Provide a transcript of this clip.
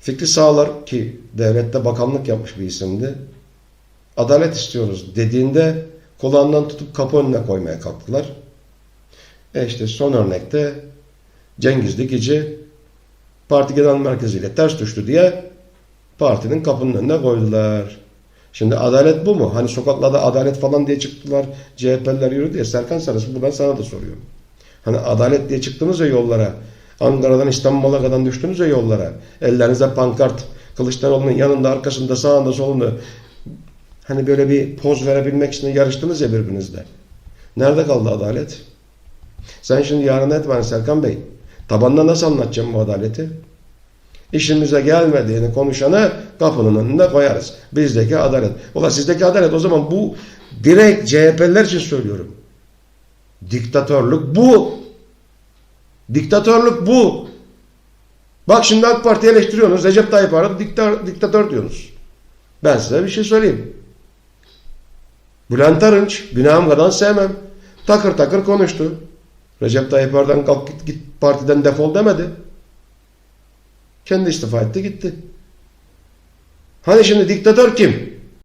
Fikri Sağlar ki devlette bakanlık yapmış bir isimdi. Adalet istiyoruz dediğinde kulağından tutup kapı önüne koymaya kalktılar. E işte son örnekte Cengiz Dikici parti genel merkeziyle ters düştü diye partinin kapının önüne koydular. Şimdi adalet bu mu? Hani sokaklarda adalet falan diye çıktılar. CHP'liler yürüdü ya. Serkan Sarısı bu ben sana da soruyorum. Hani adalet diye çıktınız ya yollara. Ankara'dan İstanbul'a kadar düştünüz ya yollara. Ellerinize pankart, Kılıçdaroğlu'nun yanında, arkasında, sağında, solunda. Hani böyle bir poz verebilmek için yarıştınız ya birbirinizle. Nerede kaldı adalet? Sen şimdi yarın etmen Serkan Bey. Tabanda nasıl anlatacağım bu adaleti? İşimize gelmediğini konuşanı kapının önünde koyarız. Bizdeki adalet. Ulan sizdeki adalet o zaman bu direkt CHP'liler için söylüyorum. Diktatörlük bu. Diktatörlük bu. Bak şimdi AK Parti'yi eleştiriyorsunuz. Recep Tayyip Erdoğan diktatör, diktatör diyorsunuz. Ben size bir şey söyleyeyim. Bülent Arınç, günahım kadar sevmem. Takır takır konuştu. Recep Tayyip Erdoğan kalk git, git partiden defol demedi. Kendi istifa etti gitti. Hani şimdi diktatör kim?